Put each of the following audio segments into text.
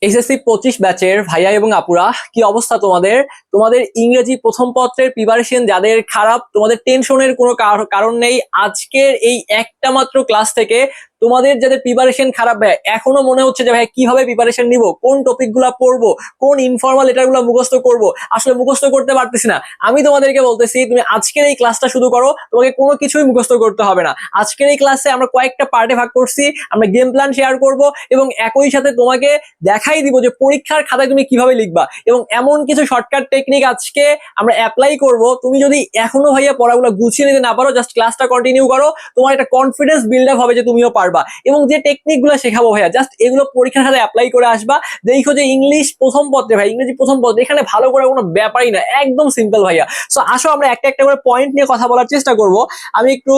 SSC পঁচিশ ব্যাচের ভাইয়া এবং আপুরা, কি অবস্থা তোমাদের? তোমাদের ইংরেজি প্রথম পত্রের প্রিপারেশন যাদের খারাপ, তোমাদের টেনশনের কোনো কার- কারণ নেই। আজকের এই একটা মাত্র ক্লাস থেকে তোমাদের যাদের প্রিপারেশন খারাপ ভাই, এখনও মনে হচ্ছে যে ভাই, কীভাবে প্রিপারেশন নিব? কোন টপিকগুলা পড়ব? কোন ইনফর্মাল লেটারগুলা মুখস্থ করব? আসলে মুখস্থ করতে পারতেছি না। আমি তোমাদেরকে বলতেছি, তুমি আজকের এই ক্লাসটা শুরু করো, তোমাকে কোনো কিছুই মুখস্থ করতে হবে না। আজকের এই ক্লাসে আমরা কয়েকটা পার্টে ভাগ করছি, আমরা গেম প্ল্যান শেয়ার করব এবং একই সাথে তোমাকে দেখাই দিব যে পরীক্ষার খাতায় তুমি কীভাবে লিখবা। এবং এমন কিছু শর্টকাট টেকনিক আজকে আমরা অ্যাপ্লাই করব। তুমি যদি এখনও ভাইয়া পড়াগুলো গুছিয়ে নিতে না পারো জাস্ট ক্লাসটা কন্টিনিউ করো। তোমার একটা কনফিডেন্স বিল্ড আপ হবে যে তুমিও পারবা। এবং যে টেকনিকগুলো শেখাবো ভাইয়া জাস্ট এগুলো পরীক্ষার খাতায় অ্যাপ্লাই করে আসবা। দেখো যে ইংলিশ প্রথম পত্রে ভাই, ইংরেজি প্রথম পত্রে, এখানে ভালো করে কোনো ব্যাপারই না, একদম সিম্পল ভাইয়া। সো আসো আমরা একটা একটা করে পয়েন্ট নিয়ে কথা বলার চেষ্টা করব। আমি একটু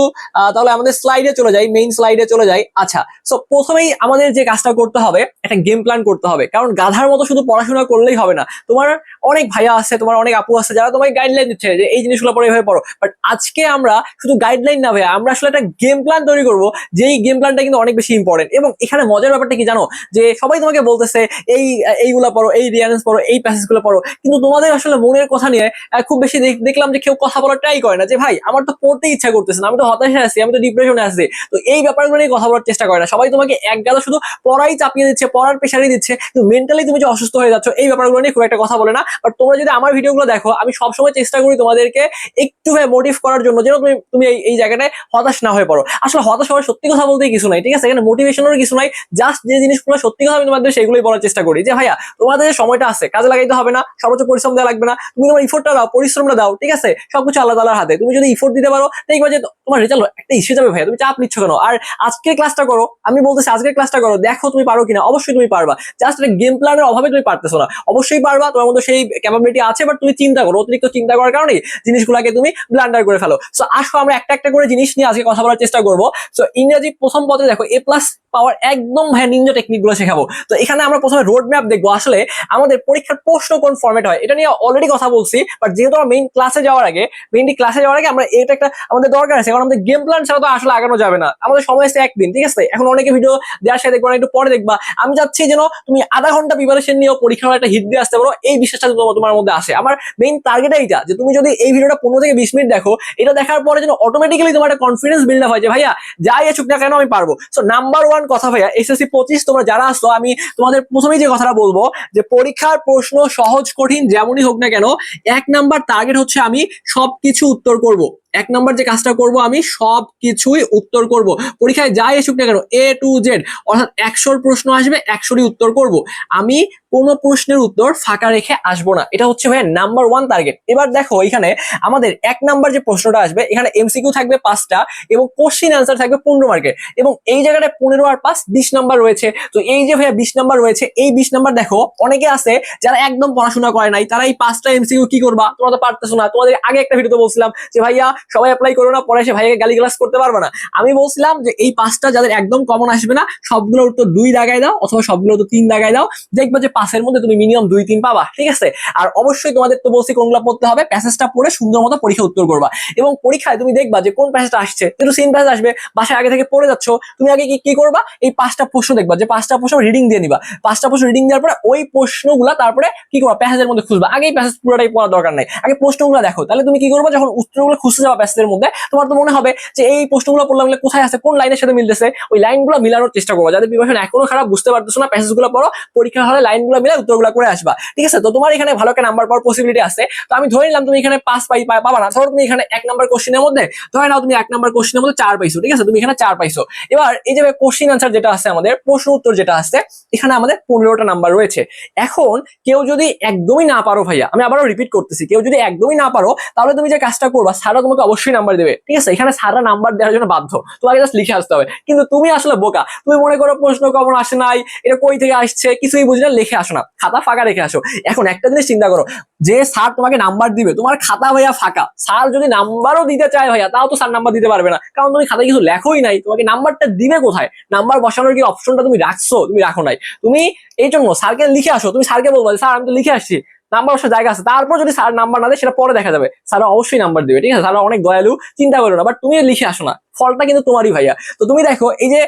তাহলে আমাদের স্লাইডে চলে যাই মেইন স্লাইডে চলে যাই। আচ্ছা সো প্রথমেই আমাদের যে কাজটা করতে হবে, একটা গেম প্ল্যান করতে হবে। কারণ গাধার মতো শুধু পড়াশোনা করলেই হবে না। তোমার অনেক ভাইয়া আছে, তোমার অনেক আপু আছে, যারা তোমাকে গাইডলাইন দিচ্ছে যে এই জিনিসগুলো পড়ে এভাবে পড়ো। বাট আজকে আমরা শুধু গাইডলাইন না ভাইয়া, আমরা আসলে একটা গেম প্ল্যান তৈরি করব। যেই গেম প্ল্যানটা কিন্তু অনেক বেশি ইম্পর্টেন্ট এবং এখানে মজার ব্যাপারটা কি জানো? যে সবাই তোমাকে বলতেছে, এই, এইগুলা পড়ো, এই রিয়ারেন্স পড়ো, এই প্যাসেজগুলো পড়ো। কিন্তু তোমাদের আসলে মনের কথা নিয়ে খুব বেশি দেখলাম যে কেউ কথা বলার ট্রাই করে না। যে, ভাই, আমার তো পড়তে ইচ্ছা করতেছে না, আমি তো হতাশে আছি, আমি তো ডিপ্রেশনে আছি। তো এই ব্যাপারগুলো নিয়ে কথা বলার চেষ্টা করে না। সবাই তোমাকে এক গাদা শুধু পড়াই চাপিয়ে দিচ্ছে, পড়ার প্রেশারই দিচ্ছে। কিন্তু মেন্টালি তুমি যে অসুস্থ হয়ে যাচ্ছ, এই ব্যাপারগুলো নিয়ে খুব একটা কথা বলে না। বাট তোমরা যদি আমার ভিডিওগুলো দেখো, আমি সবসময় চেষ্টা করি তোমাদেরকে একটু মোটিভ করার জন্য, যেন তুমি তুমি এই- জায়গাটায় হতাশ না হয়ে পড়ো। আসলে হতাশ হওয়ার সত্যি কথা বলতে কিছু নাই, ঠিক আছে? এখানে মোটিভেশনের কিছু নাই জাস্ট যে জিনিসগুলো সত্যি কথা আমি তোমাদের সেগুলোই বলার চেষ্টা করি। যে ভাইয়া, তোমাদের যে সময়টা আছে, কাজে লাগাইতে হবে না, সর্বোচ্চ পরিশ্রম দেওয়া লাগবে না, তুমি তোমার ইফোর্টটা দাও, পরিশ্রমটা দাও, ঠিক আছে? সবকিছু আল্লাহ তালার হাতে। তুমি যদি ইফোর্ট দিতে পারো, দেখবা যে তোমার রেজাল্ট একটা ইস্যু যাবে ভাইয়া। তুমি চাপ নিচ্ছ কেন? আর আজকের ক্লাসটা করো, আমি বলতেছি আজকের ক্লাসটা করো, দেখো তুমি পারো কিনা, অবশ্যই তুমি পারবা। জাস্ট একটা গেম প্ল্যানের অভাবে তুমি পারতেছো না। অবশ্যই পারবা, তোমার মধ্যে সেই ক্যাপাবিলিটি আছে বাট তুমি চিন্তা করো, অতিরিক্ত চিন্তা করার কারণে জিনিসগুলোকে তুমি ব্লান্ডার করে ফেলো। সো আসো, আমরা একটা একটা করে জিনিস নিয়ে আজকে কথা বলার চেষ্টা করব। সো ইংরেজি প্রথম পথে দেখো এ প্লাস পাওয়ার একদম ভাই নিনজা টেকনিকগুলো শেখাবো। তো এখানে আমরা প্রথমে রোড ম্যাপ দেখব আসলে আমাদের পরীক্ষার প্রশ্ন কোন ফর্মেট হয়, এটা নিয়ে অলরেডি কথা বলছি বাট যেহেতু আমরা মেইন ক্লাসে যাওয়ার আগে মেইনলি ক্লাসে যাওয়ার আগে আমরা এটা একটা আমাদের দরকার আছে, কারণ আমাদের গেম প্ল্যান ছাড়া তো আসলে আগানো যাবে না। আমাদের সময় আছে একদিন, ঠিক আছে? এখন অনেকে ভিডিও দেওয়ার সাথে দেখব একটু পরে দেখবা। আমি চাচ্ছি যেন তুমি আধা ঘণ্টা প্রিপারেশন নিয়েও পরীক্ষার একটা হিট দিয়ে আসতে পারো, এই বিশ্বাসটা তোমার- মধ্যে আসে। আমার মেইন টার্গেট এইটা, যে তুমি যদি এই ভিডিওটা পনেরো থেকে বিশ মিনিট দেখো, এটা দেখার পরে যেন অটোমেটিক্যালি তোমার একটা কনফিডেন্স বিল্ড আপ হয় যে, ভাইয়া, যাই আসুক না কেন, আমি পারব। সো নাম্বার ওয়ান কথা ভাইয়া এসএসসি পঁচিশ, তোমরা যারা আসছো, আমি তোমাদের প্রথমেই যে কথাটা বলব, যে পরীক্ষার প্রশ্ন সহজ, কঠিন, যেমনই হোক না কেন, এক নাম্বার টার্গেট হচ্ছে আমি সবকিছু উত্তর করব। এক নম্বর যে কাজটা করব আমি সব কিছুই উত্তর করব। পরীক্ষায় যাই আসুক না কেন এ টু জেড অর্থাৎ একশোর প্রশ্ন আসবে, একশোরই উত্তর করব। আমি কোনো প্রশ্নের উত্তর ফাঁকা রেখে আসব না। এটা হচ্ছে ভাইয়া নাম্বার ওয়ান টার্গেট এবার দেখো এখানে আমাদের এক নাম্বার যে প্রশ্নটা আসবে, এখানে এমসিকিউ থাকবে পাঁচটা এবং কোশ্চিন অ্যান্সার থাকবে পনেরো মার্কের এবং এই জায়গাটায় পনেরো আর পাঁচ বিশ নাম্বার রয়েছে। তো এই যে ভাইয়া বিশ নাম্বার রয়েছে, এই বিশ নাম্বার দেখো, অনেকে আছে যারা একদম পড়াশোনা করে নাই, তারা এই পাঁচটা এমসিকিউ কি করবা? তোমরা তো পারতেছো না। তোমাদের আগে একটা ভিডিওতে বলছিলাম যে ভাইয়া সবাই অ্যাপ্লাই করো না, পরে এসে ভাইয়াকে গালি গ্লাস করতে পারবে না। আমি বলছিলাম যে এই পাঁচটা যাদের একদম কমন আসবে না, সবগুলোর উত্তর দুই দাগায় দাও অথবা সবগুলো তো তিন দাগায় দাও। দেখবা যে পাঁচের মধ্যে তুমি মিনিমাম দুই, তিন পাবা, ঠিক আছে? আর অবশ্যই তোমাদের তো বলছি কোনগুলো পড়তে হবে প্যাসেজটা পড়ে সুন্দর মতো পরীক্ষা উত্তর করবা। এবং পরীক্ষায় তুমি দেখবা যে কোন প্যাসেজটা আসছে যেহেতু সেম প্যাসেজ আসবে, বাসায় আগে থেকে পড়ে যাচ্ছ, তুমি আগে কি কি করবা? এই পাঁচটা প্রশ্ন দেখবা, যে পাঁচটা প্রশ্ন রিডিং দিয়ে নিবা। পাঁচটা প্রশ্ন রিডিং দেওয়ার পরে ওই প্রশ্নগুলা তারপরে কি করবা? প্যাসেজের মধ্যে খুঁজবা। আগেই প্যাসেজ পুরোটাই পড়ার দরকার নাই। আগে প্রশ্নগুলো দেখো। তাহলে তুমি কি করবা? যখন উত্তরগুলো খুঁজতে যাবা প্যাসেজের মধ্যে, তোমার তো মনে হবে যে এই প্রশ্নগুলো পড়লাম কোথায় আছে, কোন লাইনের সাথে মিলতেছে, ওই লাইনগুলো মিলানোর চেষ্টা করব। যাদের প্রিপারেশন এখনও খারাপ, বুঝতে পারতেছো না প্যাসেজগুলো পড়ো, পরীক্ষা হলে লাইনগুলো মিলে উত্তরগুলো করে আসবা। ঠিক আছে? তো তোমার এখানে ভালো একটা নাম্বার পাওয়ার পসিবিলিটি আছে। তো আমি ধরে নিলাম তুমি এখানে পাস পাই পাবা না। ধরো তুমি এখানে এক নাম্বার কোশ্চেনের মধ্যে, ধরে নাও তুমি এক নাম্বার কোশ্চেনের মধ্যে চার পাইছো, ঠিক আছে? তুমি এখানে চার পাইছো। এবার এই যে কোশ্চিন আনসার যেটা আছে আমাদের, প্রশ্ন উত্তর যেটা আছে, এখানে আমাদের পনেরোটা নাম্বার রয়েছে। এখন কেউ যদি একদমই না পারো ভাইয়া, আমি আবারও রিপিট করতেছি, কেউ যদি একদমই না পারো, তাহলে তুমি যে কাজটা করবা সারা তোমাকে অবশ্যই নাম্বার দেবে। ঠিক আছে? এখানে সারা নাম্বার দেওয়ার জন্য বাধ্য। তোমাকে জাস্ট লিখে আসতে হবে। কিন্তু তুমি আসলে বোকা। তুমি মনে করো প্রশ্ন কমন আসে নাই, এটা কই থেকে আসছে, কিছুই বুঝি না লিখে আসো না। খাতা ফাঁকা রেখে আসো। এখন একটা জিনিস চিন্তা করো, যে স্যার তোমাকে নাম্বার দিবে, তোমার খাতা ভাইয়া ফাঁকা। স্যার যদি নাম্বারও দিতে চায় ভাইয়া, তাও তো স্যার নাম্বার দিতে পারবে না। কারণ তুমি খাতায় কিছু লেখোই নাই, তোমাকে নাম্বারটা দিবে কোথায়? নাম্বার বসানোর কি অপশনটা তুমি রাখছো? তুমি রাখো নাই। তুমি এই জন্য স্যারকে লিখে আসো। তুমি স্যারকে বলব স্যার আমি তো লিখে আসছি। নাম্বার অবশ্যই জায়গা আছে। তারপর যদি স্যার নাম্বার না দেয়, সেটা পরে দেখা যাবে। স্যার অবশ্যই নাম্বার দেবে, ঠিক আছে? স্যার অনেক দয়ালু, চিন্তা করো না। বাট তুমি লিখে আসো না। ফলটা কিন্তু তোমারই ভাইয়া। তো তুমি দেখো, এই যে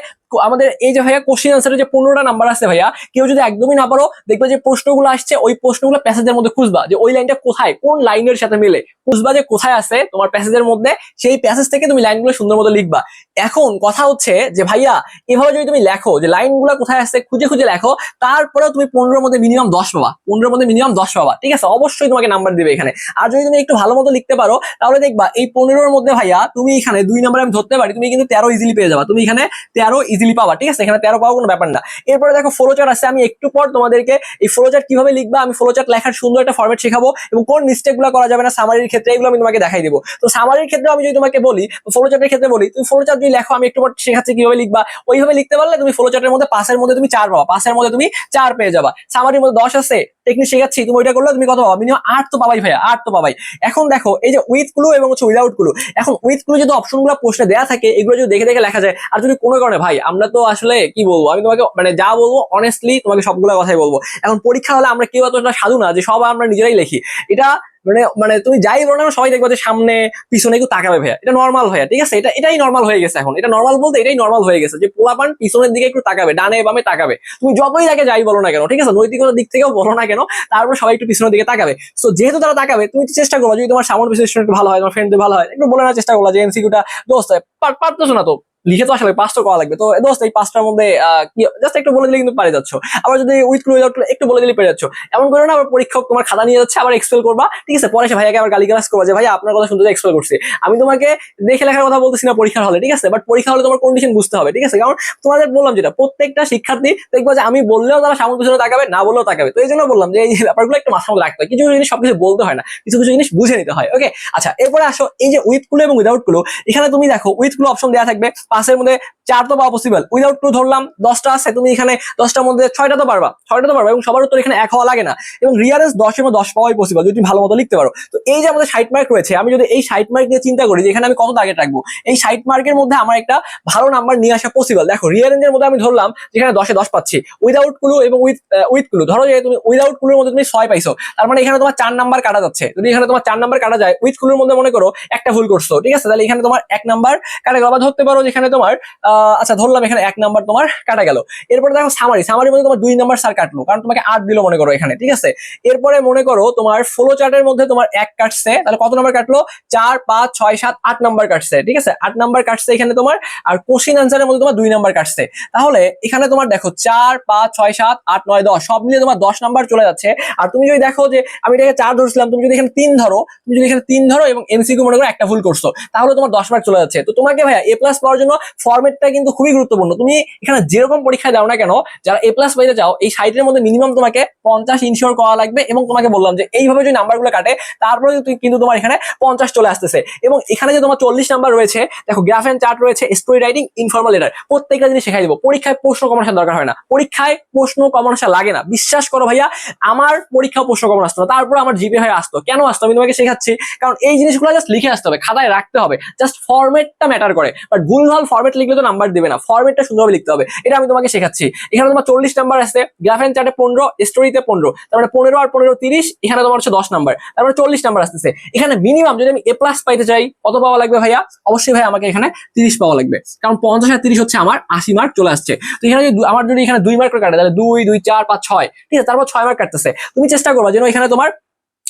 আমাদের এই যে ভাইয়া কোশ্চেন আনসারের যে পনেরোটা নাম্বার আছে ভাইয়া, কেউ যদি একদমই না পারো, দেখবে যে প্রশ্নগুলো আসছে, ওই প্রশ্নগুলো প্যাসেজের মধ্যে খুঁজবা যে ওই লাইনটা কোথায়, কোন লাইনের সাথে মিলে। খুঁজবা যে কোথায় আছে তোমার প্যাসেজের মধ্যে, সেই প্যাসেজ থেকে তুমি লাইনগুলো সুন্দর মতো লিখবা। এখন কথা হচ্ছে যে ভাইয়া, এভাবে যদি তুমি লেখো যে লাইনগুলো কোথায় আছে, খুঁজে খুঁজে লেখো, তারপরেও তুমি পনেরোর মধ্যে মিনিমাম দশ পাবা। পনেরোর মধ্যে মিনিমাম দশ পাবা, ঠিক আছে? অবশ্যই তোমাকে নাম্বার দিবে এখানে। আর যদি তুমি একটু ভালো মতো লিখতে পারো, তাহলে দেখবা এই পনেরোর মধ্যে ভাইয়া, তুমি এখানে দুই নাম্বার আমি ধরতে পারি, তুমি কিন্তু তেরো ইজিলি পেয়ে যাবা। তুমি এখানে তেরো ইজিলি পাবা, ঠিক আছে? এখানে তেরো পাওয়া কোনো ব্যাপার না। এরপরে দেখো ফ্লোচার্ট আছে, আমি একটু পর তোমাদেরকে এই ফ্লোচার্ট কীভাবে লিখবা, আমি ফ্লোচার্ট লেখার সুন্দর একটা ফরম্যাট শেখাবো এবং কোন মিস্টেকগুলো করা যাবে না সামারির ক্ষেত্রে এগুলো আমি তোমাকে দেখাই দেবো। তো সামারির ক্ষেত্রে আমি যদি তোমাকে বলি ফ্লোচার্টের ক্ষেত্রে বলি, তুমি ফ্লোচার্ট যদি লেখো, আমি একটু পর শেখাচ্ছি কীভাবে লিখবা। ওইভাবে লিখতে পারলে তুমি ফ্লোচার্টের মধ্যে পাসের মধ্যে তুমি চার পাবা পাসের মধ্যে তুমি চার পেয়ে যাবা। সামারির মধ্যে দশ আছে টেকনিক শেখাচ্ছি, তুমি ওইটা করলে তুমি কত পাবা মিনিমাম আট তো পাবাই ভাইয়া, আট তো পাবাই। এখন দেখো, এই যে উইথ ক্লু এবং হচ্ছে উইদাউট ক্লু এখন উইথ ক্লু যদি অপশনগুলো পোস্টে দেওয়া থাকে, এগুলো যদি দেখে দেখে লেখা যায়, আর যদি কোনো কারণে, ভাই, আমরা তো আসলে কি বলব, আমি তোমাকে মানে যা বলব অনেস্টলি তোমাকে সবগুলো কথাই বলব। এখন পরীক্ষা হলে আমরা কেউ এতটা সাধু না যে সব আমরা নিজেরাই লিখি। এটা মানে মানে তুমি যাই বলো না সবাই দেখবে সামনে, পিছনে একটু তাকাবে ভাইয়া। এটা নর্মাল ভাইয়া, ঠিক আছে? এটা, এটাই নর্মাল হয়ে গেছে এখন। এটা নর্মাল বলতে এটাই নর্মাল হয়ে গেছে যে পোলাপান পিছনের দিকে একটু তাকাবে, ডানে বামে তাকাবে। তুমি যতই তাকে যাই বলো না কেন, ঠিক আছে? নৈতিকতার দিক থেকেও বলো না কেন তারপর সবাই একটু পিছনের দিকে তাকাবে। তো যেহেতু তারা তাকাবে, তুমি চেষ্টা করো, যদি তোমার সামনে পিছনে একটু ভালো হয়, তোমার ফ্রেন্ড ভালো হয়, একটু বলে না চেষ্টা করো যে এমসিকিউটা দোস্ত পার- পারতেছো না তো। লিখে তো আসলে পাঁচটা করা লাগবে। তো দোস্ত, এই পাঁচটার মধ্যে কি জাস্ট একটু বলে দিলে কিন্তু পারে যাচ্ছ। আবার যদি উইথ ক্লু একটু বলে দিলে পেরে যাচ্ছ। এমন করে না, আবার পরীক্ষক তোমার খাতা নিয়ে যাচ্ছে, আবার এক্সপেল করবা। ঠিক আছে, পরে সে ভাইয়াকে আবার গালি গালাজ করবা যে ভাই আপনার কথা শুনতে এক্সপেল করছি। আমি তোমাকে দেখে লেখার কথা বলতেছি না পরীক্ষার হলে, ঠিক আছে? বাট পরীক্ষা হলে তোমার কন্ডিশন বুঝতে হবে, ঠিক আছে? কারণ তোমাদের বললাম যেটা, প্রত্যেকটা শিক্ষার্থী দেখব যে, আমি বললেও তারা সামনে পিছনে তাকাবে, না বললেও তাকাবে। তো এই জন্য বললাম যে, এই ব্যাপারগুলো একটু মধ্যে রাখতে হয়। কিছু কিছু জিনিস সবকিছু বলতে হয় না, কিছু কিছু জিনিস বুঝে নিতে হয় ওকে আচ্ছা এরপরে আসো, এই যে উইথ ক্লু এবং উইদাউট ক্লু এখানে তুমি দেখো উইথ ক্লু অপশন দেওয়া থাকবে পাঁচের মধ্যে চার তো পাওয়া পসিবল উইদাউট ক্লু ধরলাম, দশটা আছে, তুমি এখানে দশটার মধ্যে ছয়টা তো পারবা। ছয়টা তো পারবা এবং সবার উত্তর এখানে এক হওয়া লাগে না। এবং রিয়ারেন্স দশের মধ্যে দশ পাওয়াই পসিবল যদি ভালো মতো লিখতে পারো। তো এই যে আমাদের ষাট মার্ক রয়েছে, আমি যদি এই ষাট মার্ক নিয়ে চিন্তা করি যে এখানে আমি কত টার্গেট রাখব, এই ষাট মার্কের মধ্যে আমার একটা ভালো নাম্বার নিয়ে আসা পসিবল দেখো রিয়ারেঞ্জের মধ্যে আমি ধরলাম যেখানে দশে দশ পাচ্ছি। উইদাউট ক্লু এবং উইথ উইথ ক্লু ধরো যে তুমি উইদাউট ক্লুর মধ্যে তুমি ছয় পাইছো। তার মানে এখানে তোমার চার নাম্বার কাটা যাচ্ছে। যদি এখানে তোমার চার নাম্বার কাটা যায় উইথ ক্লুর মধ্যে মনে করো একটা ভুল করছ, ঠিক আছে? তাহলে এখানে তোমার এক নাম্বার কাটা গেল বা ধরতে পারো যেখানে তোমার আহ, আচ্ছা ধরলাম এখানে এক নাম্বার তোমার কাটা গেল। এরপরে দেখো সামারি সামারির মধ্যে তোমার দুই নাম্বার স্যার কাটলো কারণ তোমাকে আট দিল মনে করো এখানে ঠিক আছে? এরপরে মনে করো তোমার ফ্লো চার্টের মধ্যে তোমার এক কাটছে তাহলে কত নাম্বার কাটলো? চার পাঁচ ছয় সাত আট নাম্বার কাটছে ঠিক আছে? আট নাম্বার কাটছে এখানে তোমার আর কোশ্চিন আনসারের মধ্যে তোমার দুই নাম্বার কাটছে। তাহলে এখানে তোমার দেখো চার পাঁচ ছয় সাত আট নয় দশ সব মিলিয়ে তোমার দশ নাম্বার চলে যাচ্ছে। আর তুমি যদি দেখো যে আমি এটাকে চার ধরছিলাম তুমি যদি এখানে তিন ধরো তুমি যদি এখানে তিন ধরো এবং এমসিকিউ মনে করো একটা ভুল করছ তাহলে তোমার দশ মার্ক চলে যাচ্ছে। তো তোমাকে ভাইয়া এ প্লাস পাওয়ার জন্য ফরম্যাটটা কিন্তু খুবই গুরুত্বপূর্ণ। তুমি এখানে যেরকম পরীক্ষায় দাও না কেন, যারা এ প্লাস পাইতে চাও, এই সাইটের মধ্যে মিনিমাম তোমাকে পঞ্চাশ ইনশিওর করা লাগবে এবং তোমাকে বললাম যে এইভাবে যদি নাম্বারগুলো কাটে, তারপরে কিন্তু তোমার এখানে পঞ্চাশ চলে আসতেছে। এবং এখানে যে তোমার চল্লিশ নাম্বার রয়েছে, দেখো গ্রাফ এন্ড চার্ট রয়েছে স্টোরি রাইটিং ইনফর্মাল লেটার প্রত্যেকটা জিনিস শেখাই দেবো। পরীক্ষায় প্রশ্ন কমন আসার দরকার হয় না। পরীক্ষায় প্রশ্ন কমন আসা লাগে না। বিশ্বাস করো ভাইয়া, আমার পরীক্ষা প্রশ্ন কমন আসতো না। তারপর আমার জিপে হয়ে আসতো। কেন আসতো? আমি তোমাকে শেখাচ্ছি। কারণ এই জিনিসগুলো জাস্ট লিখে আসতে হবে। খাতায় রাখতে হবে। জাস্ট ফরম্যাটটা ম্যাটার করে। বাট ভুলভাল ফরম্যাট লিখলে তো নাম্বার দিবে না। ফরম্যাটটা সুন্দরভাবে লিখতে হবে। এটা আমি তোমাকে শেখাচ্ছি। এখানে তোমার চল্লিশ নাম্বার আছে। গ্রাফ এন্ড চার্টে পনেরো স্টোরিতে পনেরো। তার মানে পনেরো আর পনেরো তিরিশ, এখানে তোমার হচ্ছে দশ নাম্বার তারপরে চল্লিশ নাম্বার আসতেছে। এখানে মিনিমাম যদি আমি এ প্লাস পাইতে চাই, কত পাওয়া লাগবে ভাইয়া? অবশ্যই ভাই আমাকে এখানে তিরিশ পাওয়া লাগবে। কারণ পঞ্চাশ আর তিরিশ হচ্ছে আমার আশি মার্ক চলে আসছে। তো এখানে যদি আমার যদি এখানে দুই মার্ক কাটে, তাহলে দুই দুই, চার, পাঁচ, ছয়। ঠিক আছে, তারপর ছয় মার্ক কাটতেছে। তুমি চেষ্টা করবা যেন এখানে তোমার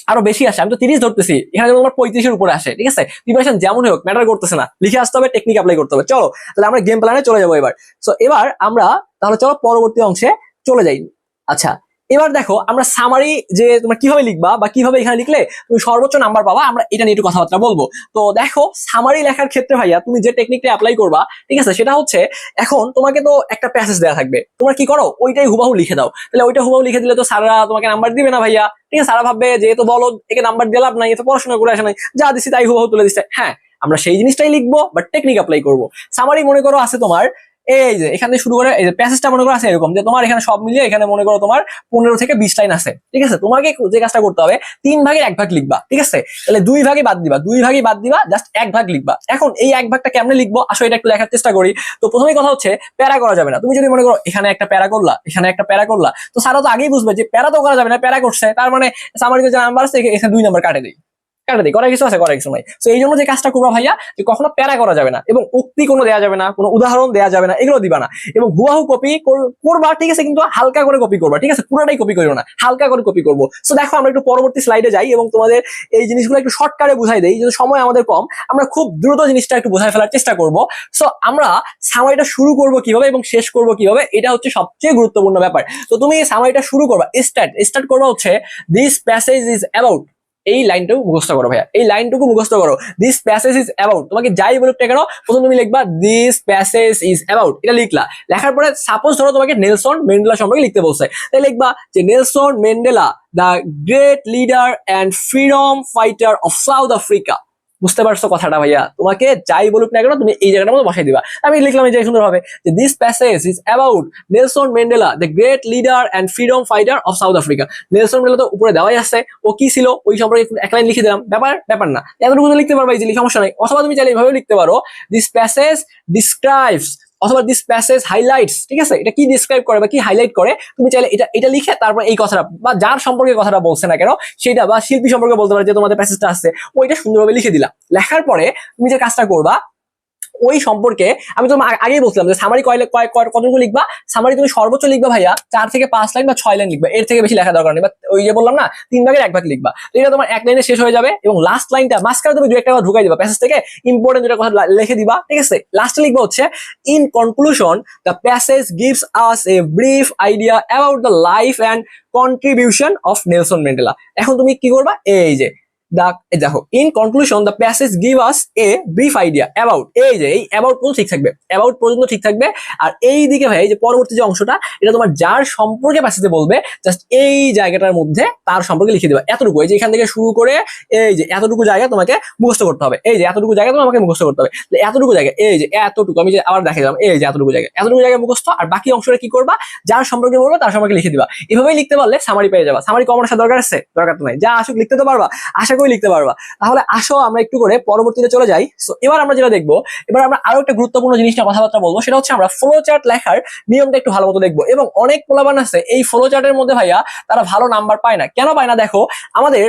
আরও বেশি আসে। আমি তো তিরিশ ধরতেছি। এখানে যেমন আমার পঁয়ত্রিশের উপরে আসে, ঠিক আছে? প্রিপারেশন যেমন হোক ম্যাটার করতেছে না। লিখে আসতে হবে টেকনিক অ্যাপ্লাই করতে হবে। চলো, তাহলে আমরা গেম প্ল্যানে চলে যাব এবার। সো এবার আমরা, তাহলে চলো পরবর্তী অংশে চলে যাই। আচ্ছা এবার দেখো, আমরা সামারি যে তোমরা কীভাবে লিখবা বা কীভাবে এখানে লিখলে তুমি সর্বোচ্চ নাম্বার পাবা, আমরা এটা নিয়ে একটু কথাবার্তা বলব। তো দেখো সামারি লেখার ক্ষেত্রে ভাইয়া, তুমি যে টেকনিকটা অ্যাপ্লাই করবা, ঠিক আছে, সেটা হচ্ছে এখন তোমাকে তো একটা প্যাসেজ দেওয়া থাকবে। তোমরা কি করো, ওইটাই হুবাহু লিখে দাও। তাহলে ওইটা হুবাহু লিখে দিলে তো স্যাররা তোমাকে নাম্বার দিবে না ভাইয়া। ঠিক আছে সারা ভাববে যে এ তো বলো, একে নাম্বার দিলাম না এ তো পড়াশোনা করে আসে নাই, যা দিছি তাই হুবাহু তুলে দিচ্ছে। হ্যাঁ আমরা সেই জিনিসটাই লিখব বাট টেকনিক অ্যাপ্লাই করব। সামারি মনে করো আছে তোমার এই যে, এখান শুরু করে এই যে প্যাসেজটা মনে করো আছে এরকম, যে তোমার এখানে সব মিলিয়ে এখানে মনে করো তোমার পনেরো থেকে বিশ লাইন আছে, ঠিক আছে? তোমাকে যে কাজটা করতে হবে, তিন ভাগের এক ভাগ লিখবা, ঠিক আছে? তাহলে দুই ভাগে বাদ দিবা, দুই ভাগে বাদ দিবা জাস্ট এক ভাগ লিখবা। এখন এই এক ভাগটা কেমনে লিখব? আসলে এটা একটু লেখার চেষ্টা করি। তো প্রথমেই কথা হচ্ছে, প্যারা করা যাবে না। তুমি যদি মনে করো, এখানে একটা প্যারা করলা, এখানে একটা প্যারা করলা, তো সারা তো আগেই বুঝবে যে প্যারা তো করা যাবে না, প্যারা করছে। তার মানে সামারিতে যে নাম্বার আছে, এখানে দুই নাম্বার কাটে দিই। কাটা দিই করার কিছু আছে, করার কিছু নাই। তো এই জন্য যে কাজটা করবা ভাইয়া, যে কখনো প্যারা করা যাবে না এবং উক্তি কোনো দেওয়া যাবে না, কোনো উদাহরণ দেওয়া যাবে না, এগুলো দিবা না। এবং হুবাহু কপি করবা, ঠিক আছে, কিন্তু হালকা করে কপি করবা, ঠিক আছে? পুরোটাই কপি করব না, হালকা করে কপি করব। সো দেখো, আমরা একটু পরবর্তী স্লাইডে যাই এবং তোমাদের এই জিনিসগুলো একটু শর্টকারে বুঝাই দেই যেহেতু সময় আমাদের কম, আমরা খুব দ্রুত জিনিসটা একটু বোঝাই ফেলার চেষ্টা করব। সো আমরা সামারিটা শুরু করব কীভাবে এবং শেষ করব কীভাবে, এটা হচ্ছে সবচেয়ে গুরুত্বপূর্ণ ব্যাপার। তো তুমি সামারিটা শুরু করবা স্টার্ট স্টার্ট করবা হচ্ছে দিস প্যাসেজ ইজ অ্যাবাউট এই লাইনটুকু মুখস্থ করো ভাইয়া। এই লাইনটুকু মুখস্থ করো। দিস প্যাসেজ ইজ অ্যাবাউট তোমাকে যাই বলুক না কেন, প্রথম তুমি লিখবা দিস প্যাসেজ ইজ অ্যাবাউট এটা লিখলা। লেখার পরে সাপোজ ধরো তোমাকে নেলসন মেন্ডেলা সম্পর্কে লিখতে বলছে। তাই লিখবা যে, Nelson Mandela the great leader and freedom fighter of South Africa বুঝতে পারছ কথাটা ভাইয়া? তোমাকে যাই বলুক না কেন তুমি এই জায়গাটার মধ্যে বসাই দিবা। আমি লিখলাম এই যে সুন্দর হবে যে this passage is about Nelson Mandela the great leader and freedom fighter of South Africa Nelson Mandela তো উপরে দেওয়াই আছে, ও কি ছিল? ওই সম্পর্কে এক লাইন লিখে দিলাম। ব্যাপার ব্যাপার না। এতটুকু লিখতে পারবা ইজিলি সমস্যা নাই। অথবা তুমি চাইলে এইভাবে লিখতে পারো দিস প্যাসেজ ডিসক্রাইবস অথবা দিস প্যাসেজ হাইলাইটস ঠিক আছে? এটা কি ডিসক্রাইব করে বা কি হাইলাইট করে? তুমি চাইলে এটা এটা লিখে তারপর এই কথাটা বা যার সম্পর্কে কথাটা বলছে না কেন, সেটা বা শিল্পী সম্পর্কে বলতে পারে যে তোমাদের প্যাসেজটা আছে ওইটা সুন্দরভাবে লিখে দিলা লেখার পরে তুমি যে কাজটা করবা ওই সম্পর্কে আমি তোমার আগেই বলছিলাম যে সামারি কয় কয় কতটুকু লিখবা? সামারি তুমি সর্বোচ্চ লিখবা ভাইয়া চার থেকে পাঁচ লাইন বা ছয় লাইন লিখবা। এর থেকে বেশি লেখা দরকার নেই। বা ওই যে বললাম না, তিন ভাগের এক ভাগ লিখবা। তো এটা তোমার এক লাইনে শেষ হয়ে যাবে এবং লাস্ট লাইনটা মাঝখানে তুমি দু একটা ঢুকাই দিবা। প্যাসেজ থেকে ইম্পর্টেন্ট দুটা কথা লিখে দিবা, ঠিক আছে? লাস্টে লিখবা হচ্ছে in conclusion the passage gives us a brief idea about the life and contribution of Nelson Mandela এখন তুমি কি করবা? এই যে দা দেখো in conclusion the passage give us a brief idea about এই যে, এই অ্যাবাউট পর্যন্ত ঠিক থাকবে অ্যাবাউট পর্যন্ত ঠিক থাকবে, আর এই দিকে ভাই যে পরবর্তী যে অংশটা, এটা তোমার যার সম্পর্কে প্যাসেজে বলবে জাস্ট এই জায়গাটার মধ্যে তার সম্পর্কে লিখে দেবে, এতটুকু, এই যে এখান থেকে শুরু করে, এই যে এতটুকু জায়গা তোমাকে মুখস্থ করতে হবে, এই যে এতটুকু জায়গা তোমাকে মুখস্থ করতে হবে এতটুকু জায়গা, এই যে এতটুকু, আমি যে আবার দেখে দিলাম, এই যে এতটুকু জায়গা এতটুকু জায়গা মুখস্থ, আর বাকি অংশটা কি করবা, যার সম্পর্কে বলব, তার সম্পর্কে লিখে দিবা, এভাবেই লিখতে পারলে সামারি পেয়ে যাবা সামারি কমন দরকার আছে, দরকার নাই, যা আসুক লিখতে তো পারবা, আশা করি লিখতে পারবা। তাহলে আসো, আমরা একটু করে পরবর্তীতে চলে যাই। সো এবার আমরা যেটা দেখব, এবার আমরা আরও একটা গুরুত্বপূর্ণ জিনিসটা কথাবার্তা বলব, সেটা হচ্ছে আমরা ফ্লো চার্ট লেখার নিয়মটা একটু ভালো মতো দেখব। এবং অনেক পোলাবান আছে, এই ফ্লো চার্টের মধ্যে ভাইয়া তারা ভালো নাম্বার পায় না। কেন পায় না? দেখো, আমাদের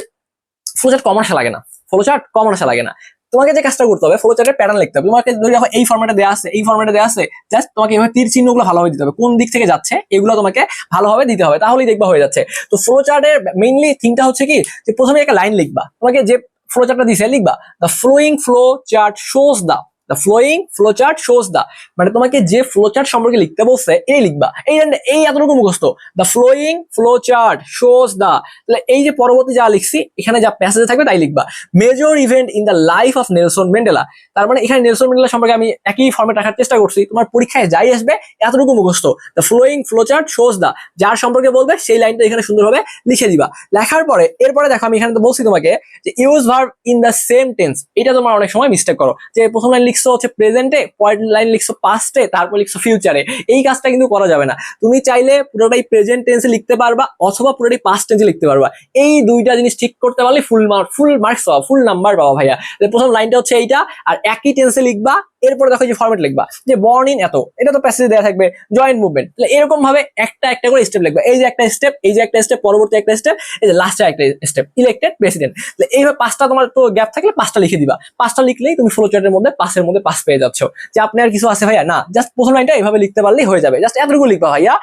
ফ্লো চার্ট কমার্সে লাগে না। ফ্লো চার্ট কমার্সে লাগে না। তোমাকে যে কাজটা করতে হবে ফ্লো চার্টের প্যাটার্ন লিখতে হবে। তোমাকে ধরে রাখো, এই ফর্মেটে দেওয়া আছে, এই ফর্মেটে দেওয়া আছে জাস্ট তোমাকে এভাবে তীর চিহ্নগুলো ভালোভাবে দিতে হবে। কোন দিক থেকে যাচ্ছে, এগুলো তোমাকে ভালোভাবে দিতে হবে। তাহলেই দেখবা হয়ে যাচ্ছে। তো ফ্লো চার্টের মেইনলি থিংটা হচ্ছে কি? যে প্রথমে একটা লাইন লিখবা। তোমাকে যে ফ্লো চার্টটা দিছে, লিখবা the flowing flow chart shows the the flowing flow chart shows the মানে তোমাকে যে ফ্লো চার্ট সম্পর্কে লিখতে বলছে এই লিখবা। এই এই এতটুকু মুখস্থ। The flowing flow chart shows the তাহলে এই যে পরবর্তী যা লিখছি, এখানে যা প্যাসেজে থাকবে তাই লিখবা। Major event in the life of Nelson Mandela তার মানে এখানে নেলসন মেন্ডেলা সম্পর্কে আমি একই ফর্মেট রাখার চেষ্টা করছি। তোমার পরীক্ষায় যাই আসবে, এতটুকু মুখস্থ। The flowing flow chart shows the যার সম্পর্কে বলবে, সেই লাইনটা এখানে সুন্দরভাবে লিখে দিবা। লেখার পরে, এরপরে দেখো আমি এখানে তো বলছি তোমাকে যে use verb in the same tense এটা তোমার অনেক সময় মিস্টেক করো। যে প্রথম লাইন লিখছো হচ্ছে প্রেজেন্টে পয়েন্ট লাইন লিখছো পাস্টে তারপর লিখছো ফিউচারে এই কাজটা কিন্তু করা যাবে না। তুমি চাইলে পুরোটাই প্রেজেন্ট টেন্সে লিখতে পারবা, অথবা পুরোটাই পাস্ট টেন্সে লিখতে পারবা। এই দুইটা জিনিস ঠিক করতে পারলে ফুল মার্ক ফুল মার্কস পাবা ফুল নাম্বার পাবা ভাইয়া। প্রথম লাইনটা হচ্ছে এইটা, আর একই টেন্সে লিখবা এরপরে দেখো যে ফরম্যাট লিখবা, যে বর্ন ইন এত, এটা তো প্যাসেজে দেওয়া থাকবে জয়েন্ট মুভমেন্ট তাহলে এরকম ভাবে একটা একটা করে স্টেপ লিখবা, এই যে একটা স্টেপ এই যে একটা স্টেপ পরবর্তী একটা স্টেপ এই যে লাস্টে একটা স্টেপ ইলেক্টেড প্রেসিডেন্ট তাহলে এইভাবে পাঁচটা তোমার তো গ্যাপ থাকলে পাঁচটা লিখে দিবা, পাঁচটা লিখলেই তুমি ফ্লো চার্টের মধ্যে পাঁচের মধ্যে পাস পেয়ে যাচ্ছ, যে আপনি আর কিছু আছে ভাইয়া? না জাস্ট প্রথম লাইনটা এইভাবে লিখতে পারলেই হয়ে যাবে জাস্ট এতটুকু লিখবা ভাইয়া।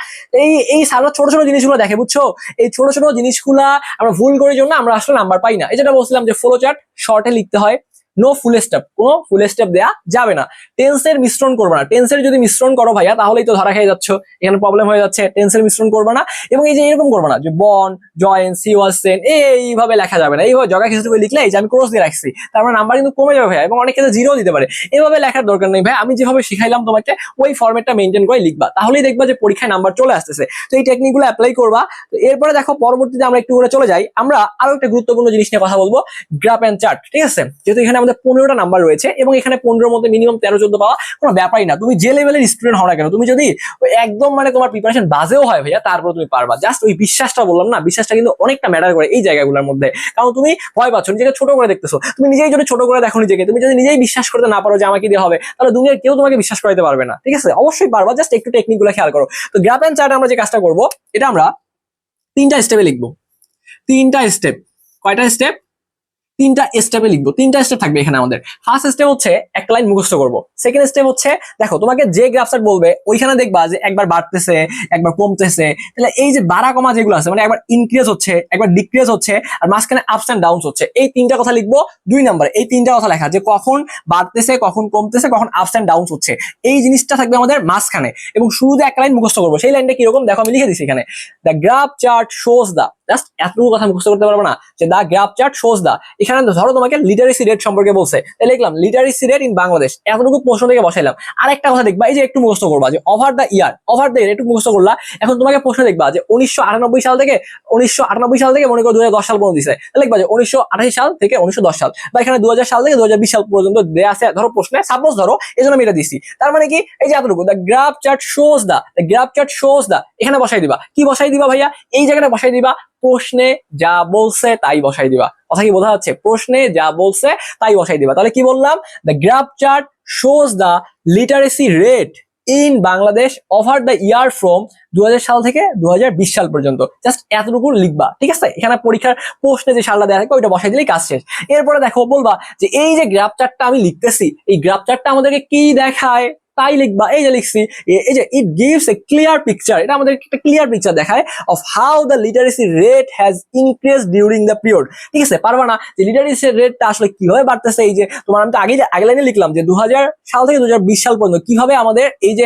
এই এই সারা ছোট ছোট জিনিসগুলো দেখে, বুঝছ? এই ছোট ছোট জিনিসগুলা আমরা ভুল করার জন্য আমরা আসলে নাম্বার পাই না, এই যেটা বলছিলাম যে ফ্লো চার্ট শর্টে লিখতে হয় নো ফুল স্টেপ কোনো ফুল স্টেপ দেয়া যাবে না। টেন্সের মিশ্রণ করবে না। টেন্সের যদি মিশ্রণ করো ভাইয়া, তাহলেই তো ধরা খেয়ে যাচ্ছ। এখানে প্রবলেম হয়ে যাচ্ছে টেন্সের মিশ্রণ করবে না। এবং এই যে এরকম করবে না, যে বন জয়েন সি ওয়াজ সেন এইভাবে লেখা যাবে না। এইভাবে জগা কিছু করে লিখলে এই যে আমি ক্রস দিয়ে রাখছি, তার মানে নাম্বার কিন্তু কমে যাবে ভাইয়া, এবং অনেক ক্ষেত্রে জিরো দিতে পারে। এভাবে লেখার দরকার নেই ভাই আমি যেভাবে শিখাইলাম তোমাকে, ওই ফরম্যাটটা মেনটেন করে লিখবা। তাহলেই দেখবা যে পরীক্ষায় নাম্বার চলে আসতেছে। তো এই টেকনিকগুলো অ্যাপ্লাই করবা। তো এরপরে দেখো, পরবর্তীতে আমরা একটু করে চলে যাই। আমরা আরও একটা গুরুত্বপূর্ণ জিনিস নিয়ে কথা বলব গ্রাফ অ্যান্ড চার্ট ঠিক আছে? যেহেতু এখানে আমাদের পনেরোটা নাম্বার রয়েছে এবং এখানে পনেরোর মধ্যে মিনিমাম তেরো, চোদ্দ পাওয়া কোনো ব্যাপারই না। তুমি যে লেভেলের স্টুডেন্ট হও না কেন, তুমি যদি একদম মানে তোমার প্রিপারেশন বাজেও হয় ভাইয়া, তারপর তুমি পারবা। জাস্ট ওই বিশ্বাসটা বললাম না, বিশ্বাসটা কিন্তু অনেকটা ম্যাটার করে এই জায়গাগুলোর মধ্যে। কারণ তুমি ভয় পাচ্ছ, নিজেকে ছোট করে দেখতেছো। তুমি নিজেই যদি ছোট করে দেখো নিজেকে, তুমি যদি নিজেই বিশ্বাস করতে না পারো যে আমাকে দিয়ে হবে, তাহলে দুনিয়ার কেউ তোমাকে বিশ্বাস করাতে পারবে না। ঠিক আছে? অবশ্যই পারবা জাস্ট একটু টেকনিকগুলো খেয়াল করো। তো গ্রাফ অ্যান্ড চার্ট আমরা যে কাজটা করব, এটা আমরা তিনটা স্টেপে লিখব। তিনটা স্টেপ কয়টা স্টেপ তিনটা স্টেপে লিখব। তিনটা স্টেপ থাকবে এখানে আমাদের। ফার্স্ট স্টেপ হচ্ছে এক লাইন মুখস্থ করব। সেকেন্ড স্টেপ হচ্ছে, দেখো, তোমাকে যে গ্রাফ চার্ট বলবে, ওইখানে দেখবা যে একবার বাড়তেছে, একবার কমতেছে। তাহলে এই যে বাড়া কমা যেগুলো আছে মানে একবার ইনক্রিজ হচ্ছে, একবার ডিক্রিজ হচ্ছে, আর মাঝখানে আপস এন্ড ডাউনস হচ্ছে। এই তিনটা কথা লিখব দুই নাম্বার এই তিনটা কথা লেখা যে কখন বাড়তেছে, কখন কমতেছে, কখন আপস এন্ড ডাউনস হচ্ছে। এই জিনিসটা থাকবে আমাদের মাঝখানে। এবং শুরুতে এক লাইন মুখস্থ করব। সেই লাইনটা কীরকম? দেখো, আমি লিখে দিচ্ছি এখানে। The graph chart shows the just এতটুকু কথা মুখস্থ করতে পারব না যে the graph chart shows the এখানে ধরো তোমাকে লিটারেসি রেট সম্পর্কে বলছে। তাই লিখলাম লিটারেসি রেট ইন বাংলাদেশ এতটুকু প্রশ্ন থেকে বসাইলাম। আর একটা কথা দেখবা, এই যে একটু মুখস্থ করবা যে over the year over the year একটু মুখস্থ করলা, এখন তোমাকে প্রশ্ন দেখবা যে উনিশশো আটানব্বই সাল থেকে, উনিশশো সাল থেকে মনে করো দু সাল পর্যন্ত দিছে। তাহলে লিখবা যে উনিশশো আঠাশি সাল থেকে উনিশশো দশ সাল, বা এখানে দু হাজার সাল থেকে দুহাজার বিশ সাল পর্যন্ত দেয়া আছে, ধরো প্রশ্নে। সাপোজ ধরো এই জন্য আমি এটা দিছি। তার মানে কি? এই যে এতটুকু the graph chart shows the the graph chart shows the এখানে বসাই দিবা। কি বসাই দিবা ভাইয়া? এই জায়গাটা বসাই দিবা প্রশ্নে যা বলছে তাই বসাই দিবা। কথা কি বোঝা যাচ্ছে? প্রশ্নে যা বলছে তাই বসাই দিবা। তাহলে কি বললাম? The graph chart shows the literacy rate in Bangladesh over the year from দু হাজার সাল থেকে দু হাজার বিশ সাল পর্যন্ত। জাস্ট এতটুকু লিখবা, ঠিক আছে? এখানে পরীক্ষার প্রশ্নে যে সালটা দেওয়া থাকবে, ওইটা বসাই দিলেই কাজ শেষ। এরপরে দেখো, বলবা যে এই যে গ্রাফ চার্টটা আমি লিখতেছি, এই গ্রাফ চার্টটা আমাদেরকে কি দেখায়? তাই লিখবা, এই যে লিখছি এই যে it gives a clear picture এটা আমাদের একটা ক্লিয়ার পিকচার দেখায় of how the literacy rate has increase during the period ঠিক আছে, পারবা না? যে লিটারেসি রেটটা আসলে কীভাবে বাড়তেছে, এই যে, তোমার আমি তো আগে আগে লাইনে লিখলাম যে দু সাল থেকে দু সাল পর্যন্ত কীভাবে আমাদের এই যে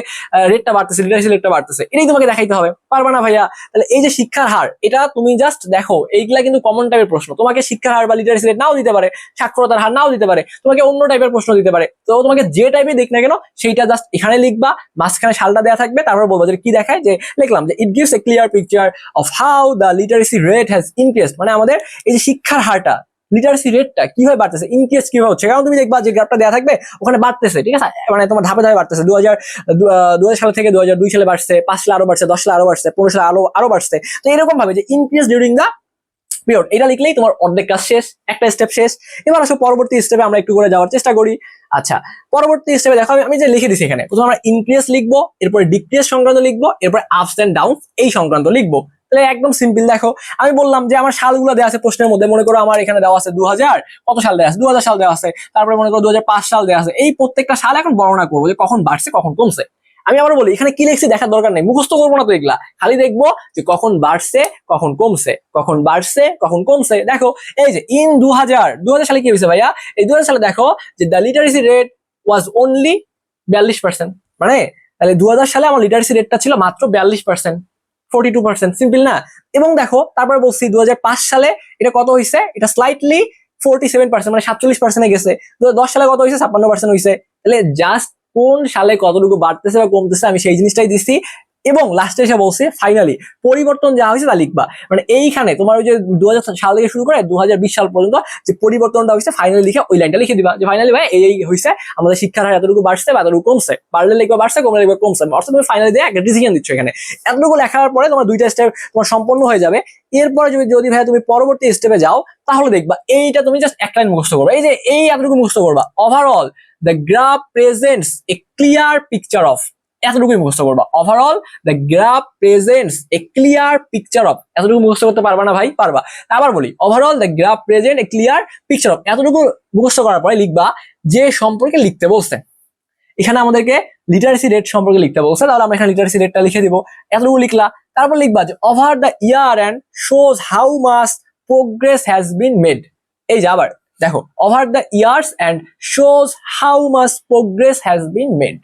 রেটটা বাড়তেছে লিটারেসি রেটটা বাড়তেছে, এটাই তোমাকে দেখাইতে হবে, পারবা না ভাইয়া? তাহলে এই যে শিক্ষার হার, এটা তুমি জাস্ট দেখো, এইগুলা কিন্তু কমন টাইপের প্রশ্ন, তোমাকে শিক্ষার হার বা লিটারেসি রেট নাও দিতে পারে, সাক্ষরতার হার নাও দিতে পারে, তোমাকে অন্য টাইপের প্রশ্ন দিতে পারে, তো তোমাকে যে টাইপের দিক না কেন, সেইটা জাস্ট এখানে লিখবা, মাঝখানে সালটা দেওয়া থাকবে, তারপর বলব যে কি দেখায়? যে লিখলাম যে it gives a clear picture of how the literacy rate has increase মানে আমাদের এই যে শিক্ষার হারটা লিটারেসি রেটটা কীভাবে বাড়তেছে ইনক্রিজ কীভাবে হচ্ছে? কারণ তুমি দেখবা যে গ্রাফটা দেওয়া থাকবে, ওখানে বাড়তেছে, ঠিক আছে? মানে তোমার ধাপে ধাপে বাড়তেছে। দু হাজার সাল থেকে দু হাজার দুই সালে বাড়ছে, পাঁচ সালে আরও বাড়ছে, দশ সালে আরও বাড়ছে, পনেরো সালে আরও আরও বাড়ছে। তো এরকম ভাবে যে ইনক্রিজ ডিউরিং দা পিরিয়ড এটা লিখলেই তোমার অর্ধেক কাজ শেষ, একটা স্টেপ শেষ। এবার আসো পরবর্তী স্টেপে আমরা একটু করে যাওয়ার চেষ্টা করি। আচ্ছা পরবর্তী স্টেপে দেখো, আমি- যে লিখে দিছি এখানে, প্রথমে আমরা ইনক্রিজ লিখব, এরপরে ডিক্রিজ সংক্রান্ত লিখব, এরপরে আপস এন্ড ডাউন এই সংক্রান্ত লিখব। তাহলে একদম সিম্পল দেখো। আমি বললাম যে আমার সালগুলো দেওয়া আছে প্রশ্নের মধ্যে, মনে করো আমার এখানে দেওয়া আছে দু হাজার কত সাল দেওয়া আছে? দু হাজার সাল দেওয়া আছে। তারপরে মনে করো দু হাজার পাঁচ সাল দেওয়া আছে। এই প্রত্যেকটা সাল এখন বর্ণনা করব যে কখন বাড়ছে, কখন কমছে। আমি আবার বলি, এখানে কি লিখছি দেখার দরকার নেই, মুখস্থ করব না তো এগুলা। খালি দেখব যে কখন বাড়ছে, কখন কমছে, কখন বাড়ছে, কখন কমছে। দেখো, এই যে ইন দু হাজার, দু সালে কি হয়েছে ভাইয়া? এই দু সালে দেখো যে the literacy rate was only বিয়াল্লিশ পার্সেন্ট মানে তাহলে দু সালে আমার লিটারেসি রেটটা ছিল মাত্র বিয়াল্লিশ percent forty two percent simple না? এবং দেখো, তারপরে বলছি দু হাজার পাঁচ সালে এটা কত হয়েছে? এটা স্লাইটলি ফোর্টি সেভেন পার্সেন্ট মানে সাতচল্লিশ পার্সেন্টে গেছে। দু হাজার দশ সালে কত হয়েছে? ছাপ্পান্ন পার্সেন্ট হয়েছে। তাহলে জাস্ট কোন সালে কতটুকু বাড়তেছে বা কমতেছে আমি সেই জিনিসটাই দিচ্ছি। এবং লাস্টে এসে বলছে ফাইনালি পরিবর্তন যা হয়েছে তা লিখবা। মানে এইখানে তোমার ওই যে দু সাল থেকে শুরু করে দুই হাজার বিশ সাল পর্যন্ত যে পরিবর্তনটা হয়েছে ফাইনালি লিখে ওই লাইনটা লিখে দিবা যে ফাইনালি ভাই, এই হয়েছে। আমাদের শিক্ষার হার এতটুকু বাড়ছে বা এতটুকু কমছে। বাড়লে লিখবা বাড়ছে, কমলে লিখবা কমছে। অর্থাৎ তুমি ফাইনালি দিয়ে একটা ডিসিশন দিচ্ছ এখানে। এতটুকু লেখার পরে তোমার দুইটা স্টেপ তোমার সম্পন্ন হয়ে যাবে। এরপরে যদি যদি ভাই তুমি পরবর্তী স্টেপে যাও, তাহলে দেখবা এইটা তুমি জাস্ট এক লাইন মুখস্থ করবা। এই যে, এই এতটুকু মুখস্থ করবা। Overall the graph presents a clear picture of এতটুকুই মুখস্থ করবা। Overall the graph presents a clear picture of এতটুকু মুখস্থ করতে পারবা না ভাই? পারবা। আবার বলি overall the graph present a clear picture of এতটুকু মুখস্থ করার পরে লিখবা যে সম্পর্কে লিখতে বলছে। এখানে আমাদেরকে লিটারেসি রেট সম্পর্কে লিখতে বলছে। তাহলে আমরা এখানে লিটারেসি রেটটা লিখে দিব। এতটুকু লিখলা। তারপর লিখবা যে over the year and shows how much progress has been made এই যে আবার, দেখো over the years and shows how much progress has been made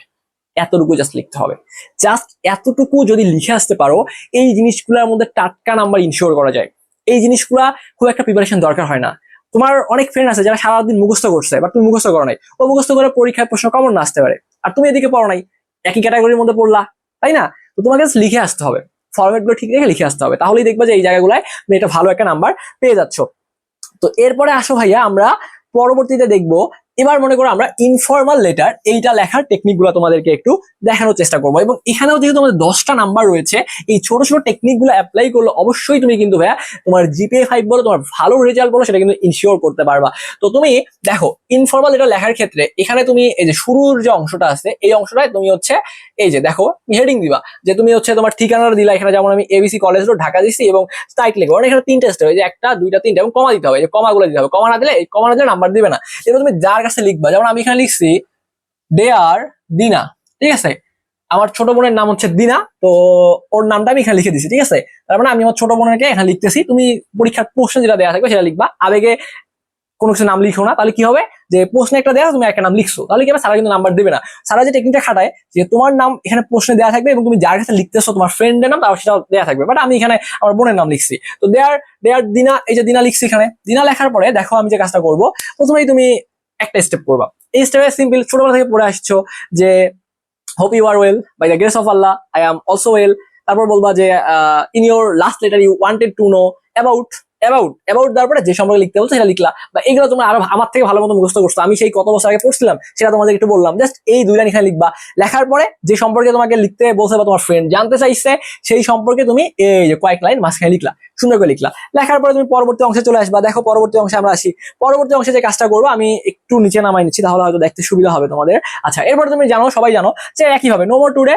এতটুকু জাস্ট লিখতে হবে। জাস্ট এতটুকু যদি লিখে আসতে পারো, এই জিনিসগুলোর মধ্যে টাটকা নাম্বার ইনশিওর করা যায়। এই জিনিসগুলা খুব একটা প্রিপারেশন দরকার হয় না। তোমার অনেক ফ্রেন্ড আছে যারা সারাদিন মুখস্থ করছে বা তুমি মুখস্থ করো নাই। ও মুখস্থ করে পরীক্ষায় প্রশ্ন কমন না আসতে পারে। আর তুমি এদিকে পড়ো নাই। একই ক্যাটাগরির মধ্যে পড়লা, তাই না? তো তোমাকে লিখে আসতে হবে। ফরম্যাটগুলো ঠিক রেখে লিখে আসতে হবে। তাহলেই দেখবা যে এই জায়গাগুলোয় তুমি একটা ভালো একটা নাম্বার পেয়ে যাচ্ছ। তো এরপরে আসো ভাইয়া, আমরা পরবর্তীতে দেখব এবার মনে করো আমরা ইনফর্মাল লেটার এইটা লেখার টেকনিকগুলো তোমাদেরকে একটু দেখানোর চেষ্টা করব। এবং এখানেও যেহেতু আমাদের দশটা নাম্বার রয়েছে, এই ছোট ছোট টেকনিকগুলো অ্যাপ্লাই করলে অবশ্যই তুমি কিন্তু ভাইয়া তোমার জিপিএ ফাইভ বলো, তোমার ভালো রেজাল্ট বলো, সেটা কিন্তু ইনশিওর করতে পারবা। তো তুমি দেখো ইনফর্মাল লেটার লেখার ক্ষেত্রে এখানে তুমি এই যে শুরুর যে অংশটা আছে, এই অংশটায় তুমি হচ্ছে এই যে দেখো হেডিং দিবা। যে তুমি হচ্ছে তোমার ঠিকানাটা দিলা, এখানে যেমন আমি এবিসি কলেজ রোড ঢাকা দিচ্ছি এবং সাইট লিখব এখানে তিনটে স্টেপ যে একটা, দুইটা, তিনটা, এবং কমা দিতে হবে যে কমাগুলো দিতে হবে। কমা না দিলে কমা না দিলে নাম্বার দিবে না। এবার তুমি যার কাছে লিখবা। যেমন আমি এখানে লিখছি দে আর দিনা ঠিক আছে? আমার ছোট বোনের নাম হচ্ছে দিনা তো ওর নামটা আমি এখানে লিখে দিছি, ঠিক আছে? তার মানে আমি আমার ছোট বোনকে এখানে লিখতেছি। তুমি পরীক্ষার প্রশ্ন যেটা দেওয়া থাকবে সেটা লিখবা। আবেগে কোনো কিছু নাম লিখো না, তাহলে কি হবে? যে প্রশ্নে একটা দেওয়া তুমি একটা নাম লিখছো। তাহলে কি হবে? সারা কিন্তু নাম্বার দেবে না। সারা যে টেকনিকটা খাটায়, যে তোমার নাম এখানে প্রশ্নে দেওয়া থাকবে এবং তুমি যার কাছে লিখতেছো, তোমার ফ্রেন্ডের নাম, তার সেটা দেওয়া থাকবে। বাট আমি এখানে আমার বোনের নাম লিখছি। তো দেয়ার দেয়ার দিনা এই যে দিনা লিখছি এখানে। দিনা লেখার পরে দেখো আমি যে কাজটা করব। প্রথমেই তুমি একটা স্টেপ করবা। এই স্টেপে সিম্পল ছোটবেলা থেকে পড়ে আসছো যে hope you are well by the grace of Allah I am also well তারপর বলবা যে in your last letter you wanted to know about about about দেওয়ার পরে যে সম্পর্কে লিখতে বলছো সেটা লিখলা। বা এগুলো তোমরা আরও আমার থেকে ভালো মতো মুখস্থ করছ। আমি সেই কত বছর আগে পড়ছিলাম, সেটা তোমাদের একটু বললাম। জাস্ট এই দুই লাইন এখানে লিখবা। লেখার পরে যে সম্পর্কে তোমাকে লিখতে বলছে বা তোমার ফ্রেন্ড জানতে চাইছে, সেই সম্পর্কে তুমি এই যে কয়েক লাইন মাঝখানে লিখলা, সুন্দর করে লিখলা। লেখার পরে তুমি পরবর্তী অংশে চলে আসবা। দেখো পরবর্তী অংশে আমরা আসি। পরবর্তী অংশে যে কাজটা করব, আমি একটু নিচে নামাই নিচ্ছি, তাহলে হয়তো দেখতে সুবিধা হবে তোমাদের। আচ্ছা এরপর তুমি জানো, সবাই জানো, যে একই হবে নো মোর টুডে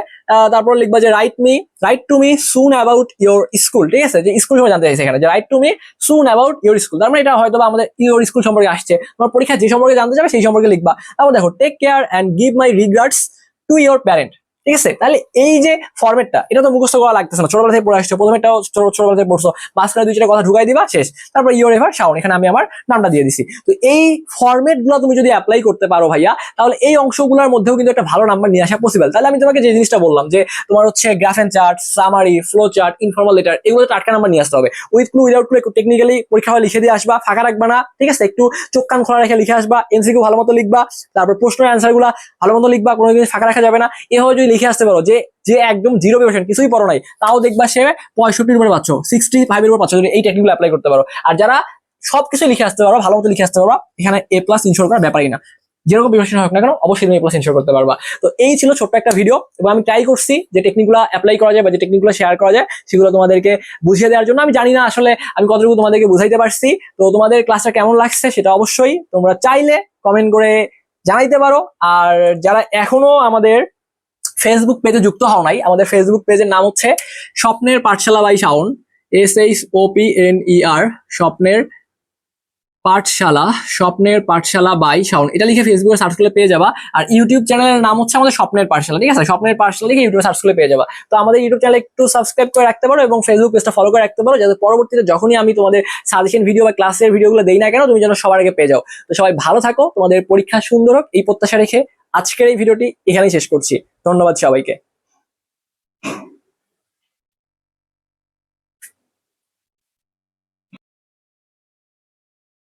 তারপর লিখবা যে write me write to me soon about your school ঠিক আছে? যে স্কুল জানতে চাইছে এখানে, যে write to me soon about your school তার মানে এটা হয়তো আমাদের ইউর স্কুল সম্পর্কে আসছে। তোমার পরীক্ষা যে সম্পর্কে জানতে যাবে সেই সম্পর্কে লিখবা। তারপর দেখো take care and give my regards to your parent ঠিক আছে? তাহলে এই যে ফরম্যাটটা এটা তো মুখস্থ করা লাগতেছে না। ছোটবেলা থেকে পড়ে আসছো প্রথমেটাও ছোট, ছোটবেলা থেকে পড়ছো, মাঝখানে দুই চারটা কথা ঢুকাই দিবা, শেষ। তারপর ইয়োর এভার শাওন এখানে আমি আমার নামটা দিয়ে দিছি। তো এই ফরম্যাটগুলো তুমি যদি অ্যাপ্লাই করতে পারো ভাইয়া, তাহলে এই অংশগুলোর মধ্যেও কিন্তু একটা ভালো নাম্বার নিয়ে আসা পসিবল তাহলে আমি তোমাকে যে জিনিসটা বললাম যে, তোমার হচ্ছে graph and chart summary flow chart informal letter এগুলো টাটকা নাম্বার নিয়ে আসতে হবে। উইথ ক্লু উইদাউট ক্লু একটু টেকনিক্যালি পরীক্ষা লিখে দিয়ে আসবা, ফাঁকা রাখবা না, ঠিক আছে? একটু চোখ কান খোলা রেখে লিখে আসবা এমসিকিউ ভালো মতো লিখবা, তারপর প্রশ্নের অ্যান্সারগুলা ভালো মতো লিখবা, কোনো জিনিস ফাঁকা রাখা যাবে না। এভাবে যদি লিখে আসতে পারো যে যে একদম জিরো প্রিপারেশন কিছুই পড়ো নাই। তাও দেখবা সে পঁয়ষট্টির উপরে পাচ্ছ সিক্সটি ফাইভের উপর পাচ্ছ এই টেকনিকগুলো অ্যাপ্লাই করতে পারো। আর যারা সবকিছু লিখে আসতে পারো, ভালো মতো লিখে আসতে পারো, এখানে এ প্লাস ইনশোর করার ব্যাপারই না। যেরকম প্রিপারেশন হোক না কেন, অবশ্যই তুমি প্লাস ইনশোর করতে পারবা। তো এই ছিল ছোট্ট একটা ভিডিও এবং আমি ট্রাই করছি যে টেকনিকগুলো অ্যাপ্লাই করা যায় বা যে টেকনিকগুলো শেয়ার করা যায়, সেগুলো তোমাদেরকে বুঝিয়ে দেওয়ার জন্য। আমি জানি না আসলে আমি কতটুকু তোমাদেরকে বুঝাইতে পারছি। তো তোমাদের ক্লাসটা কেমন লাগছে সেটা অবশ্যই তোমরা চাইলে কমেন্ট করে জানাইতে পারো। আর যারা এখনও আমাদের ফেসবুক পেজে যুক্ত হও নাই। আমাদের ফেসবুক পেজের নাম হচ্ছে স্বপ্নের পাঠশালা by Shawon. S H O P N E R স্বপ্নের পাঠশালা স্বপ্নের পাঠশালা বাই শাওন। এটা লিখে ফেসবুকে সার্চ করলে পেয়ে যাবা। আর ইউটিউব চ্যানেলের নাম হচ্ছে আমাদের স্বপ্নের পাঠশালা, ঠিক আছে? স্বপ্নের পাঠশালা লিখে ইউটিউবে সার্চ করলে পেয়ে যাবা। তো আমাদের ইউটিউব চ্যানেল একটু সাবস্ক্রাইব করে রাখতে পারো এবং ফেসবুক পেজটা ফলো করে রাখতে পারো, যাতে পরবর্তীতে যখনই আমি তোমাদের সাজেশন ভিডিও বা ক্লাসের ভিডিওগুলো দেই না কেন, তুমি যেন সবার আগে পেয়ে যাও। তো সবাই ভালো থাকো, তোমাদের পরীক্ষা সুন্দর হোক, এই প্রত্যাশা রেখে আজকের এই ভিডিওটি এখানেই শেষ করছি। ধন্যবাদ সবাইকে।